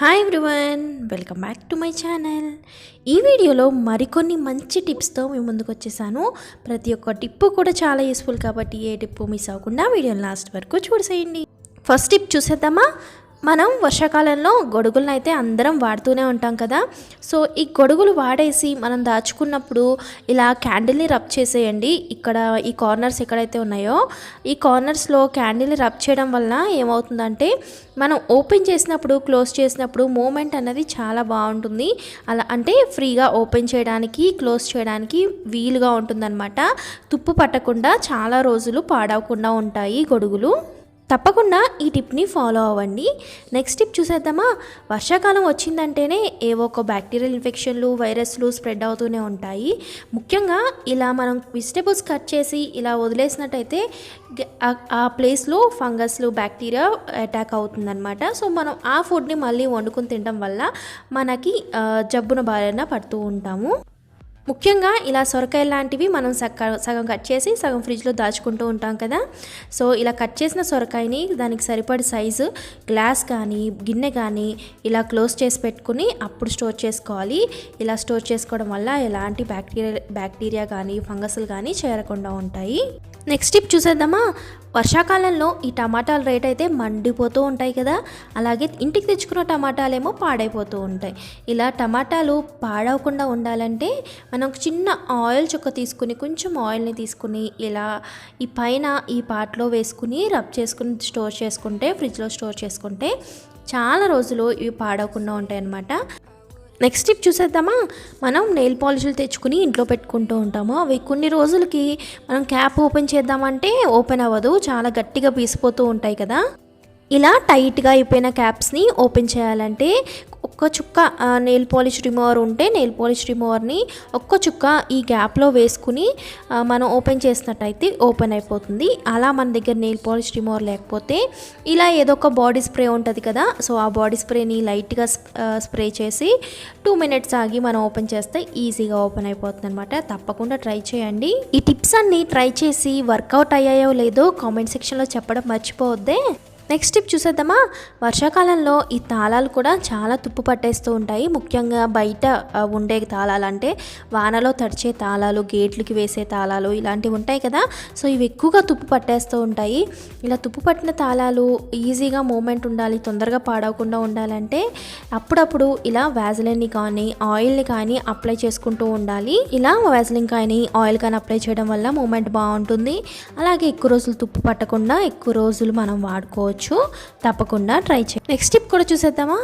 Hi everyone welcome back to my channel ఈ వీడియోలో మరికొన్ని మంచి టిప్స్తో మేము ముందుకు వచ్చేసాను. ప్రతి ఒక్క టిప్ కూడా చాలా యూస్ఫుల్ కాబట్టి ఏ టిప్ మిస్ అవ్వకుండా వీడియోని లాస్ట్ వరకు చూసేయండి. ఫస్ట్ టిప్ చూసేద్దామా? మనం వర్షాకాలంలో గొడుగులను అయితే అందరం వాడుతూనే ఉంటాం కదా. సో ఈ గొడుగులు వాడేసి మనం దాచుకున్నప్పుడు ఇలా క్యాండిల్ని రబ్ చేసేయండి. ఇక్కడ ఈ కార్నర్స్ ఎక్కడైతే ఉన్నాయో ఈ కార్నర్స్లో క్యాండిల్ని రబ్ చేయడం వల్ల ఏమవుతుందంటే మనం ఓపెన్ చేసినప్పుడు క్లోజ్ చేసినప్పుడు మూమెంట్ అన్నది చాలా బాగుంటుంది. అలా అంటే ఫ్రీగా ఓపెన్ చేయడానికి క్లోజ్ చేయడానికి వీలుగా ఉంటుందన్నమాట. తుప్పు పట్టకుండా చాలా రోజులు పాడవకుండా ఉంటాయి గొడుగులు. తప్పకుండా ఈ టిప్ని ఫాలో అవ్వండి. నెక్స్ట్ టిప్ చూసేద్దామా? వర్షాకాలం వచ్చిందంటేనే ఏవో ఒక బ్యాక్టీరియల్ ఇన్ఫెక్షన్లు వైరస్లు స్ప్రెడ్ అవుతూనే ఉంటాయి. ముఖ్యంగా ఇలా మనం వెజిటేబుల్స్ కట్ చేసి ఇలా వదిలేసినట్టయితే ఆ- ప్లేస్లో ఫంగస్లు బ్యాక్టీరియా అటాక్ అవుతుందన్నమాట. సో మనం ఆ ఫుడ్ని మళ్ళీ వండుకొని తినడం వల్ల మనకి జబ్బున బారిన పడుతూ ఉంటాము. ముఖ్యంగా ఇలా సొరకాయ లాంటివి మనం సగం కట్ చేసి సగం ఫ్రిడ్జ్లో దాచుకుంటూ ఉంటాం కదా. సో ఇలా కట్ చేసిన సొరకాయని దానికి సరిపడి సైజు గ్లాస్ కానీ గిన్నె కానీ ఇలా క్లోజ్ చేసి పెట్టుకుని అప్పుడు స్టోర్ చేసుకోవాలి. ఇలా స్టోర్ చేసుకోవడం వల్ల ఎలాంటి బ్యాక్టీరియా బ్యాక్టీరియా కానీ ఫంగస్లు కానీ చేరకుండా ఉంటాయి. నెక్స్ట్ టిప్ చూసేద్దామా? వర్షాకాలంలో ఈ టమాటాల రేట్ అయితే మండిపోతూ ఉంటాయి కదా. అలాగే ఇంటికి తెచ్చుకున్న టమాటాలేమో పాడైపోతూ ఉంటాయి. ఇలా టమాటాలు పాడవకుండా ఉండాలంటే మనం చిన్న ఆయిల్ చుక్క తీసుకుని కొంచెం ఆయిల్ని తీసుకుని ఇలా ఈ పైన ఈ పాట్లో వేసుకుని రబ్ చేసుకుని స్టోర్ చేసుకుంటే ఫ్రిడ్జ్లో స్టోర్ చేసుకుంటే చాలా రోజులు ఇవి పాడవకుండా ఉంటాయి అన్నమాట నెక్స్ట్ టిప్ చూసేద్దామా? మనం నెయిల్ పాలిష్లు తెచ్చుకుని ఇంట్లో పెట్టుకుంటూ ఉంటాము. అవి కొన్ని రోజులకి మనం క్యాప్ ఓపెన్ చేద్దామంటే ఓపెన్ అవ్వదు. చాలా గట్టిగా పీసిపోతూ ఉంటాయి కదా. ఇలా టైట్గా అయిపోయిన క్యాప్స్ని ఓపెన్ చేయాలంటే ఒక్క చుక్క నెయిల్ పాలిష్ రిమూవర్ ఉంటే నెయిల్ పాలిష్ రిమూవర్ని ఒక్క చుక్క ఈ గ్యాప్లో వేసుకుని మనం ఓపెన్ చేసినట్టయితే ఓపెన్ అయిపోతుంది. అలా మన దగ్గర నెయిల్ పాలిష్ రిమూవర్ లేకపోతే ఇలా ఏదో ఒక బాడీ స్ప్రే ఉంటుంది కదా సో ఆ బాడీ స్ప్రేని లైట్గా స్ప్రే చేసి టూ మినిట్స్ ఆగి మనం ఓపెన్ చేస్తే ఈజీగా ఓపెన్ అయిపోతుంది అనమాట తప్పకుండా ట్రై చేయండి. ఈ టిప్స్ అన్ని ట్రై చేసి వర్కౌట్ అయ్యాయో లేదో కామెంట్ సెక్షన్లో చెప్పడం మర్చిపోవద్దే. నెక్స్ట్ టిప్ చూసేద్దామా? వర్షాకాలంలో ఈ తాళాలు కూడా చాలా తుప్పు పట్టేస్తూ ఉంటాయి. ముఖ్యంగా బయట ఉండే తాళాలు అంటే వానలో తడిచే తాళాలు గేట్లకి వేసే తాళాలు ఇలాంటివి ఉంటాయి కదా. సో ఇవి ఎక్కువగా తుప్పు పట్టేస్తూ ఉంటాయి. ఇలా తుప్పు పట్టిన తాళాలు ఈజీగా మూమెంట్ ఉండాలి తొందరగా పాడవకుండా ఉండాలంటే అప్పుడప్పుడు ఇలా వ్యాజిలిన్ని కానీ ఆయిల్ని కానీ అప్లై చేసుకుంటూ ఉండాలి. ఇలా వ్యాజిలిన్ కానీ ఆయిల్ కానీ అప్లై చేయడం వల్ల మూమెంట్ బాగుంటుంది. అలాగే ఎక్కువ రోజులు తుప్పు పట్టకుండా ఎక్కువ రోజులు మనం వాడుకోవచ్చు. తప్పకుండా ట్రై చేయండి నెక్స్ట్ టిప్ కూడా చూసేద్దామా?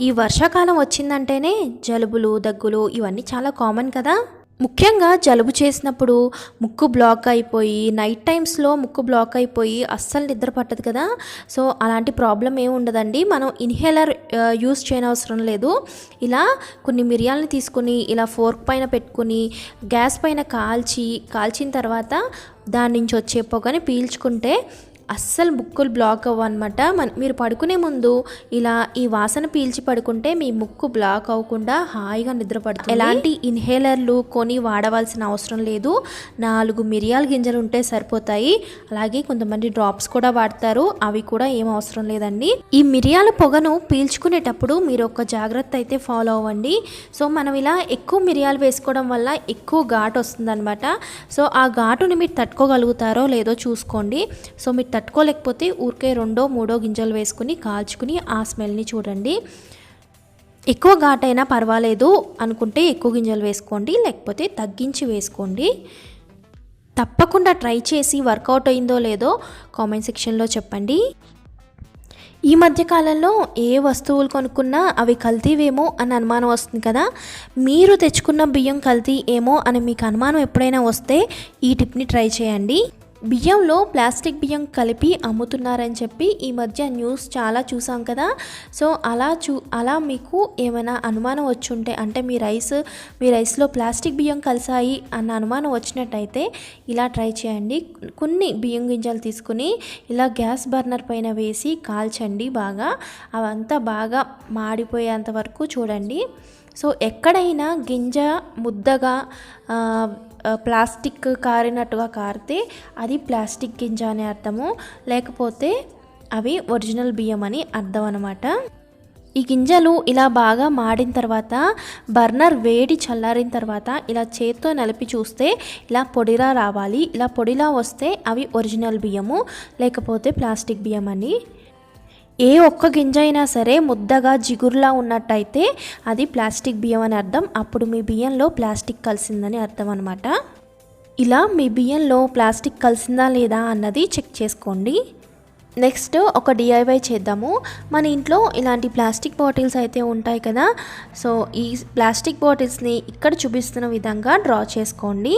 ఈ వర్షాకాలం వచ్చిందంటేనే జలుబులు దగ్గులు ఇవన్నీ చాలా కామన్ కదా. ముఖ్యంగా జలుబు చేసినప్పుడు ముక్కు బ్లాక్ అయిపోయి నైట్ టైమ్స్లో ముక్కు బ్లాక్ అయిపోయి అస్సలు నిద్ర పట్టదు కదా. సో అలాంటి ప్రాబ్లం ఏమి ఉండదండి. మనం ఇన్హేలర్ యూస్ చేయనవసరం లేదు. ఇలా కొన్ని మిరియాలని తీసుకుని ఇలా ఫోర్క్ పైన పెట్టుకుని గ్యాస్ పైన కాల్చి కాల్చిన తర్వాత దాని నుంచి వచ్చే పొగని పీల్చుకుంటే అస్సలు ముక్కులు బ్లాక్ అవ్వనమాట. మన మీరు పడుకునే ముందు ఇలా ఈ వాసన పీల్చి పడుకుంటే మీ ముక్కు బ్లాక్ అవ్వకుండా హాయిగా నిద్రపడుతుంది. ఎలాంటి ఇన్హేలర్లు కొని వాడవలసిన అవసరం లేదు. నాలుగు మిరియాల గింజలు ఉంటే సరిపోతాయి. అలాగే కొంతమంది డ్రాప్స్ కూడా వాడతారు. అవి కూడా ఏం అవసరం లేదండి. ఈ మిరియాల పొగను పీల్చుకునేటప్పుడు మీరు ఒక జాగ్రత్త అయితే ఫాలో అవ్వండి. సో మనం ఇలా ఎక్కువ మిరియాలు వేసుకోవడం వల్ల ఎక్కువ ఘాటు వస్తుందన్నమాట. సో ఆ ఘాటుని మీరు తట్టుకోగలుగుతారో లేదో చూసుకోండి. సో మీరు తట్టుకోలేకపోతే ఊరికే రెండో మూడో గింజలు వేసుకుని కాల్చుకుని ఆ స్మెల్ని చూడండి. ఎక్కువ ఘాటైనా పర్వాలేదు అనుకుంటే ఎక్కువ గింజలు వేసుకోండి లేకపోతే తగ్గించి వేసుకోండి. తప్పకుండా ట్రై చేసి వర్కౌట్ అయిందో లేదో కామెంట్ సెక్షన్లో చెప్పండి. ఈ మధ్యకాలంలో ఏ వస్తువులు కొనుక్కున్నా అవి కల్తీవేమో అని అనుమానం వస్తుంది కదా. మీరు తెచ్చుకున్న బియ్యం కల్తీ ఏమో అని మీకు అనుమానం ఎప్పుడైనా వస్తే ఈ టిప్ని ట్రై చేయండి. బియ్యంలో ప్లాస్టిక్ బియ్యం కలిపి అమ్ముతున్నారని చెప్పి ఈ మధ్య న్యూస్ చాలా చూసాం కదా. సో అలా చూ అలా మీకు ఏమైనా అనుమానం వచ్చుంటే అంటే మీ రైస్ మీ రైస్లో ప్లాస్టిక్ బియ్యం కలిసాయి అన్న అనుమానం వచ్చినట్టయితే ఇలా ట్రై చేయండి. కొన్ని బియ్యం గింజలు తీసుకుని ఇలా గ్యాస్ బర్నర్ పైన వేసి కాల్చండి బాగా. అవంతా బాగా మాడిపోయేంత వరకు చూడండి. సో ఎక్కడైనా గింజ ముద్దగా ప్లాస్టిక్ కారినట్టుగా కారితే అది ప్లాస్టిక్ గింజ అనే అర్థము. లేకపోతే అవి ఒరిజినల్ బియ్యం అని అర్థం అనమాట ఈ గింజలు ఇలా బాగా మాడిన తర్వాత బర్నర్ వేడి చల్లారిన తర్వాత ఇలా చేత్తో నలిపి చూస్తే ఇలా పొడిలా రావాలి. ఇలా పొడిలా వస్తే అవి ఒరిజినల్ బియ్యము లేకపోతే ప్లాస్టిక్ బియ్యం అని. ఏ ఒక్క గింజ అయినా సరే ముద్దగా జిగురులా ఉన్నట్టయితే అది ప్లాస్టిక్ బియ్యం అని అర్థం. అప్పుడు మీ బియ్యంలో ప్లాస్టిక్ కలిసిందని అర్థం అనమాట ఇలా మీ బియ్యంలో ప్లాస్టిక్ కలిసిందా లేదా అన్నది చెక్ చేసుకోండి. నెక్స్ట్ ఒక డిఐవై చేద్దాము. మన ఇంట్లో ఇలాంటి ప్లాస్టిక్ బాటిల్స్ అయితే ఉంటాయి కదా సో ఈ ప్లాస్టిక్ బాటిల్స్ని ఇక్కడ చూపిస్తున్న విధంగా డ్రా చేసుకోండి.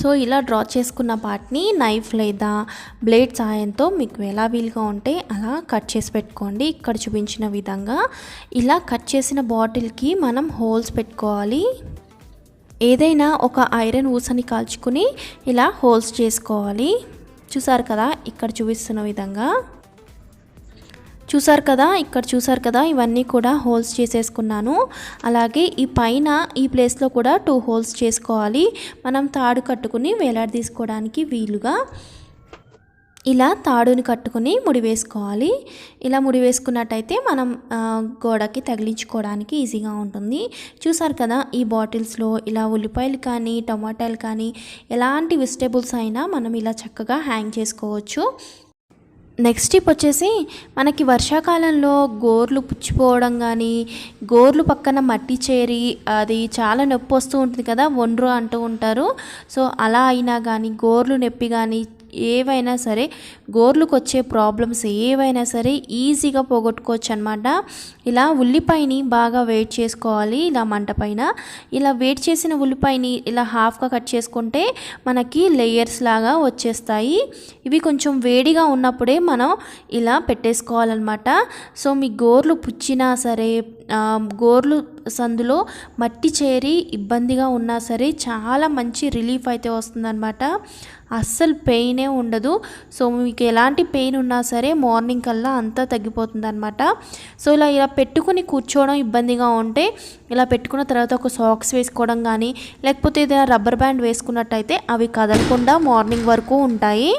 సో ఇలా డ్రా చేసుకున్న పార్ట్ని నైఫ్ లేదా బ్లేడ్ సాయంతో మీకు ఎలా వీలుగా ఉంటే అలా కట్ చేసి పెట్టుకోండి. ఇక్కడ చూపించిన విధంగా ఇలా కట్ చేసిన బాటిల్కి మనం హోల్స్ పెట్టుకోవాలి. ఏదైనా ఒక ఐరన్ ఊసని కాల్చుకుని ఇలా హోల్స్ చేసుకోవాలి. చూసారు కదా ఇక్కడ చూపిస్తున్న విధంగా. చూసారు కదా ఇక్కడ చూసారు కదా ఇవన్నీ కూడా హోల్స్ చేసేసుకున్నాను. అలాగే ఈ పైన ఈ ప్లేస్లో కూడా టూ హోల్స్ చేసుకోవాలి. మనం తాడు కట్టుకుని వేలాడి తీసుకోవడానికి వీలుగా ఇలా తాడుని కట్టుకుని ముడి వేసుకోవాలి. ఇలా ముడి వేసుకున్నట్టయితే మనం గోడకి తగిలించుకోవడానికి ఈజీగా ఉంటుంది. చూసారు కదా ఈ బాటిల్స్లో ఇలా ఉల్లిపాయలు కానీ టమాటాలు కానీ ఎలాంటి వెజిటేబుల్స్ అయినా మనం ఇలా చక్కగా హ్యాంగ్ చేసుకోవచ్చు. నెక్స్ట్ టిప్ వచ్చేసి మనకి వర్షాకాలంలో గోర్లు పుచ్చిపోవడం కానీ గోర్లు పక్కన మట్టి చేరి అది చాలా నొప్పి వస్తూ ఉంటుంది కదా ఒండ్రు అంటూ ఉంటారు. సో అలా అయినా కానీ గోర్లు నొప్పి కానీ ఏవైనా సరే గోర్లకు వచ్చే ప్రాబ్లమ్స్ ఏవైనా సరే ఈజీగా పోగొట్టుకోవచ్చు అనమాట ఇలా ఉల్లిపాయని బాగా వెయిట్ చేసుకోవాలి ఇలా మంట పైన. ఇలా వెయిట్ చేసిన ఉల్లిపాయని ఇలా హాఫ్గా కట్ చేసుకుంటే మనకి లేయర్స్ లాగా వచ్చేస్తాయి. ఇవి కొంచెం వేడిగా ఉన్నప్పుడే మనం ఇలా పెట్టేసుకోవాలన్నమాట. సో మీ గోర్లు పుచ్చినా సరే గోర్లు సందులో మట్టి చేరి ఇబ్బందిగా ఉన్నా సరే చాలా మంచి రిలీఫ్ అయితే వస్తుందన్నమాట. అస్సలు పెయినే ఉండదు. సో మీకు ఎలాంటి పెయిన్ ఉన్నా సరే మార్నింగ్ కల్లా అంతా తగ్గిపోతుందన్నమాట. సో ఇలా ఇలా పెట్టుకుని కూర్చోవడం ఇబ్బందిగా ఉంటే ఇలా పెట్టుకున్న తర్వాత ఒక సాక్స్ వేసుకోవడం కానీ లేకపోతే ఏదైనా రబ్బర్ బ్యాండ్ వేసుకున్నట్టయితే అవి కదలకుండా మార్నింగ్ వరకు ఉంటాయి.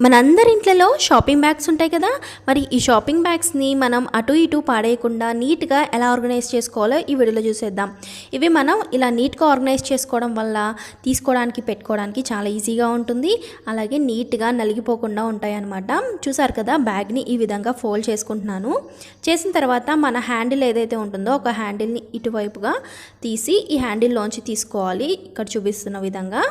మనందరి ఇంట్లలో షాపింగ్ బ్యాగ్స్ ఉంటాయి కదా. మరి ఈ షాపింగ్ బ్యాగ్స్ని మనం అటు ఇటు పాడేయకుండా నీట్గా ఎలా ఆర్గనైజ్ చేసుకోవాలో ఈ వీడియోలో చూసేద్దాం. ఇవి మనం ఇలా నీట్గా ఆర్గనైజ్ చేసుకోవడం వల్ల తీసుకోవడానికి పెట్టుకోవడానికి చాలా ఈజీగా ఉంటుంది. అలాగే నీట్గా నలిగిపోకుండా ఉంటాయి అన్నమాట చూసారు కదా బ్యాగ్ని ఈ విధంగా ఫోల్డ్ చేసుకుంటున్నాను. చేసిన తర్వాత మన హ్యాండిల్ ఏదైతే ఉంటుందో ఒక హ్యాండిల్ని ఇటువైపుగా తీసి ఈ హ్యాండిల్లోంచి తీసుకోవాలి. ఇక్కడ చూపిస్తున్న విధంగా.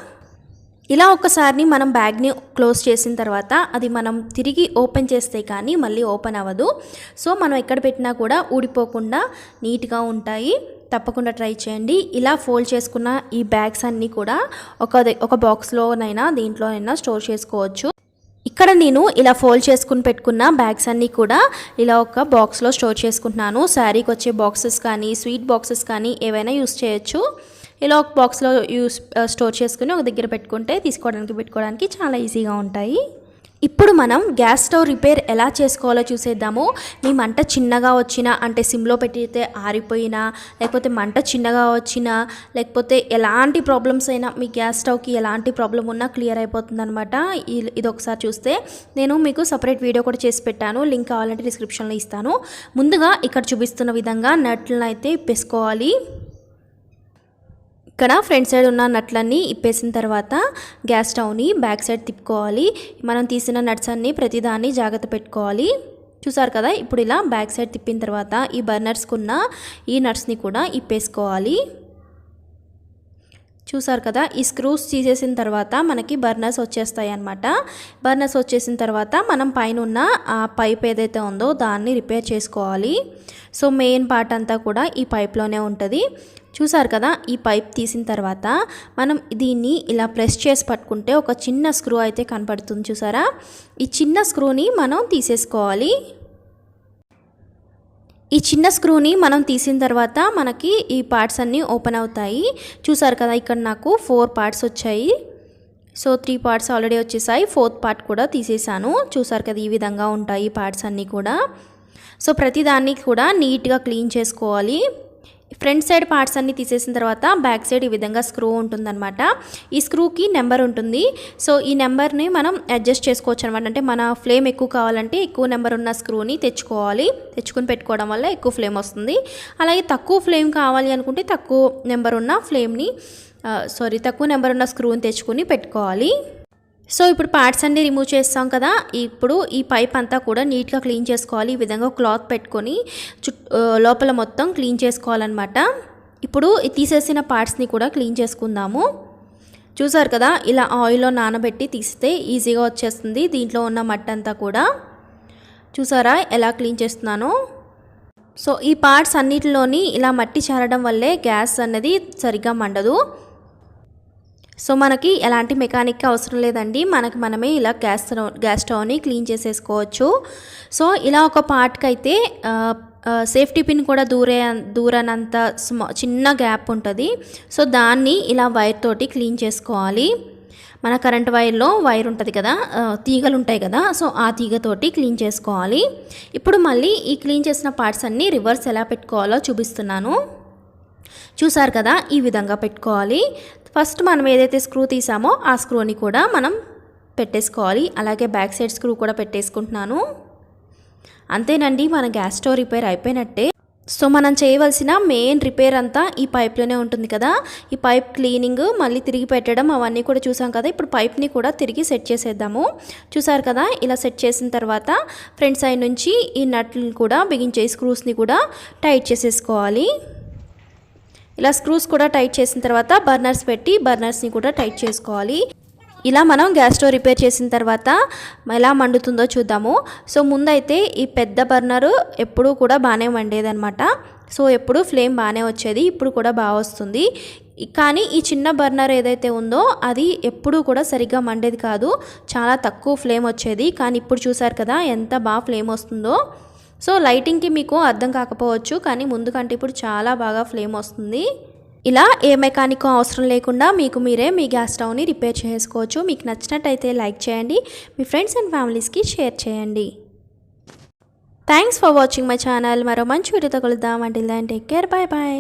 ఇలా ఒక్కసారిని మనం బ్యాగ్ని క్లోజ్ చేసిన తర్వాత అది మనం తిరిగి ఓపెన్ చేస్తే కానీ మళ్ళీ ఓపెన్ అవ్వదు. సో మనం ఎక్కడ పెట్టినా కూడా ఊడిపోకుండా నీట్గా ఉంటాయి. తప్పకుండా ట్రై చేయండి. ఇలా ఫోల్డ్ చేసుకున్న ఈ బ్యాగ్స్ అన్నీ కూడా ఒక ఒక బాక్స్లోనైనా దీంట్లోనైనా స్టోర్ చేసుకోవచ్చు. ఇక్కడ నేను ఇలా ఫోల్డ్ చేసుకుని పెట్టుకున్న బ్యాగ్స్ అన్నీ కూడా ఇలా ఒక బాక్స్లో స్టోర్ చేసుకుంటున్నాను. శారీకి వచ్చే బాక్సెస్ కానీ స్వీట్ బాక్సెస్ కానీ ఏవైనా యూస్ చేయొచ్చు. ఇలా ఒక బాక్స్లో యూస్ స్టోర్ చేసుకుని ఒక దగ్గర పెట్టుకుంటే తీసుకోవడానికి పెట్టుకోవడానికి చాలా ఈజీగా ఉంటాయి. ఇప్పుడు మనం గ్యాస్ స్టవ్ రిపేర్ ఎలా చేసుకోవాలో చూసేద్దాము. మీ మంట చిన్నగా వచ్చినా అంటే సిమ్లో పెట్టితే ఆరిపోయినా లేకపోతే మంట చిన్నగా వచ్చినా లేకపోతే ఎలాంటి ప్రాబ్లమ్స్ అయినా మీ గ్యాస్ స్టవ్కి ఎలాంటి ప్రాబ్లం ఉన్నా క్లియర్ అయిపోతుంది అనమాట ఇది ఒకసారి చూస్తే నేను మీకు సపరేట్ వీడియో కూడా చేసి పెట్టాను. లింక్ కావాలంటే డిస్క్రిప్షన్లో ఇస్తాను. ముందుగా ఇక్కడ చూపిస్తున్న విధంగా నట్లను అయితే పెసుకోవాలి. ఇక్కడ ఫ్రంట్ సైడ్ ఉన్న నట్లన్నీ ఇప్పేసిన తర్వాత గ్యాస్ స్టవ్ని బ్యాక్ సైడ్ తిప్పుకోవాలి. మనం తీసిన నట్స్ అన్నీ ప్రతిదాన్ని జాగ్రత్త పెట్టుకోవాలి. చూసారు కదా? ఇప్పుడు ఇలా బ్యాక్ సైడ్ తిప్పిన తర్వాత ఈ బర్నర్స్కున్న ఈ నట్స్ని కూడా ఇప్పేసుకోవాలి. చూసారు కదా? ఈ స్క్రూస్ తీసేసిన తర్వాత మనకి బర్నర్స్ వచ్చేస్తాయి అన్నమాట బర్నర్స్ వచ్చేసిన తర్వాత మనం పైన ఉన్న ఆ పైప్ ఏదైతే ఉందో దాన్ని రిపేర్ చేసుకోవాలి. సో మెయిన్ పార్ట్ అంతా కూడా ఈ పైప్లోనే ఉంటుంది. చూసారు కదా ఈ పైప్ తీసిన తర్వాత మనం దీన్ని ఇలా ప్రెస్ చేసి పట్టుకుంటే ఒక చిన్న స్క్రూ అయితే కనపడుతుంది చూసారా? ఈ చిన్న స్క్రూని మనం తీసేసుకోవాలి. ఈ చిన్న స్క్రూని మనం తీసిన తర్వాత మనకి ఈ పార్ట్స్ అన్నీ ఓపెన్ అవుతాయి. చూసారు కదా ఇక్కడ నాకు ఫోర్ పార్ట్స్ వచ్చాయి. సో త్రీ పార్ట్స్ ఆల్రెడీ వచ్చేసాయి. ఫోర్త్ పార్ట్ కూడా తీసేసాను. చూసారు కదా ఈ విధంగా ఉంటాయి పార్ట్స్ అన్నీ కూడా. సో ప్రతిదాన్ని కూడా నీట్గా క్లీన్ చేసుకోవాలి. ఫ్రంట్ సైడ్ పార్ట్స్ అన్ని తీసేసిన తర్వాత బ్యాక్ సైడ్ ఈ విధంగా స్క్రూ ఉంటుందన్నమాట. ఈ స్క్రూకి నెంబర్ ఉంటుంది. సో ఈ నెంబర్ని మనం అడ్జస్ట్ చేసుకోవచ్చు అనమాట అంటే మన ఫ్లేమ్ ఎక్కువ కావాలంటే ఎక్కువ నెంబర్ ఉన్న స్క్రూని తెచ్చుకోవాలి. తెచ్చుకుని పెట్టుకోవడం వల్ల ఎక్కువ ఫ్లేమ్ వస్తుంది. అలాగే తక్కువ ఫ్లేమ్ కావాలి అనుకుంటే తక్కువ నెంబర్ ఉన్న ఫ్లేమ్ని సారీ తక్కువ నెంబర్ ఉన్న స్క్రూని తెచ్చుకుని పెట్టుకోవాలి. సో ఇప్పుడు పార్ట్స్ అన్ని రిమూవ్ చేస్తాం కదా ఇప్పుడు ఈ పైప్ అంతా కూడా నీట్గా క్లీన్ చేసుకోవాలి. ఈ విధంగా క్లాత్ పెట్టుకొని లోపల మొత్తం క్లీన్ చేసుకోవాలన్నమాట. ఇప్పుడు తీసేసిన పార్ట్స్ని కూడా క్లీన్ చేసుకుందాము. చూసారు కదా ఇలా ఆయిల్లో నానబెట్టి తీస్తే ఈజీగా వచ్చేస్తుంది దీంట్లో ఉన్న మట్టంతా అంతా కూడా. చూసారా ఎలా క్లీన్ చేస్తున్నానో? సో ఈ పార్ట్స్ అన్నిటిలోని ఇలా మట్టి చేరడం వల్లే గ్యాస్ అన్నది సరిగ్గా మండదు. సో మనకి ఎలాంటి మెకానిక్ అవసరం లేదండి. మనకి మనమే ఇలా గ్యాస్ స్టవ్ గ్యాస్ స్టవ్ని క్లీన్ చేసేసుకోవచ్చు. సో ఇలా ఒక పార్ట్కి అయితే సేఫ్టీ పిన్ కూడా దూరే దూరనంత స్మా చిన్న గ్యాప్ ఉంటుంది. సో దాన్ని ఇలా వైర్ తోటి క్లీన్ చేసుకోవాలి. మన కరెంట్ వైర్లో వైర్ ఉంటుంది కదా తీగలు ఉంటాయి కదా సో ఆ తీగతోటి క్లీన్ చేసుకోవాలి. ఇప్పుడు మళ్ళీ ఈ క్లీన్ చేసిన పార్ట్స్ అన్నీ రివర్స్ ఎలా పెట్టుకోవాలో చూపిస్తున్నాను. చూసారు కదా ఈ విధంగా పెట్టుకోవాలి. ఫస్ట్ మనం ఏదైతే స్క్రూ తీసామో ఆ స్క్రూని కూడా మనం పెట్టేసుకోవాలి. అలాగే బ్యాక్ సైడ్ స్క్రూ కూడా పెట్టేసుకుంటున్నాను. అంతేనండి మన గ్యాస్ స్టవ్ రిపేర్ అయిపోయినట్టే. సో మనం చేయవలసిన మెయిన్ రిపేర్ అంతా ఈ పైప్లోనే ఉంటుంది కదా. ఈ పైప్ క్లీనింగ్ మళ్ళీ తిరిగి పెట్టడం అవన్నీ కూడా చూసాం కదా. ఇప్పుడు పైప్ని కూడా తిరిగి సెట్ చేసేద్దాము. చూసారు కదా ఇలా సెట్ చేసిన తర్వాత ఫ్రంట్ సైడ్ నుంచి ఈ నట్లను కూడా బిగించే స్క్రూస్ని కూడా టైట్ చేసేసుకోవాలి. ఇలా స్క్రూస్ కూడా టైట్ చేసిన తర్వాత బర్నర్స్ పెట్టి బర్నర్స్ని కూడా టైట్ చేసుకోవాలి. ఇలా మనం గ్యాస్ స్టవ్ రిపేర్ చేసిన తర్వాత ఎలా మండుతుందో చూద్దాము. సో ముందైతే ఈ పెద్ద బర్నర్ ఎప్పుడూ కూడా బాగానే మండేదనమాట సో ఎప్పుడు ఫ్లేమ్ బాగానే వచ్చేది ఇప్పుడు కూడా బాగా వస్తుంది. కానీ ఈ చిన్న బర్నర్ ఏదైతే ఉందో అది ఎప్పుడూ కూడా సరిగ్గా మండేది కాదు. చాలా తక్కువ ఫ్లేమ్ వచ్చేది. కానీ ఇప్పుడు చూసారు కదా ఎంత బాగా ఫ్లేమ్ వస్తుందో. సో లైటింగ్కి మీకు అర్థం కాకపోవచ్చు కానీ ముందు కంటే ఇప్పుడు చాలా బాగా ఫ్లేమ్ వస్తుంది. ఇలా ఏ మెకానిక్ అవసరం లేకుండా మీకు మీరే మీ గ్యాస్ స్టవ్ని రిపేర్ చేసుకోవచ్చు. మీకు నచ్చినట్టయితే లైక్ చేయండి మీ ఫ్రెండ్స్ అండ్ ఫ్యామిలీస్కి షేర్ చేయండి. Thanks for watching my channel. మరో మంచి వీడియోతో కలుద్దాం. అంటే టేక్ కేర్ బాయ్ బాయ్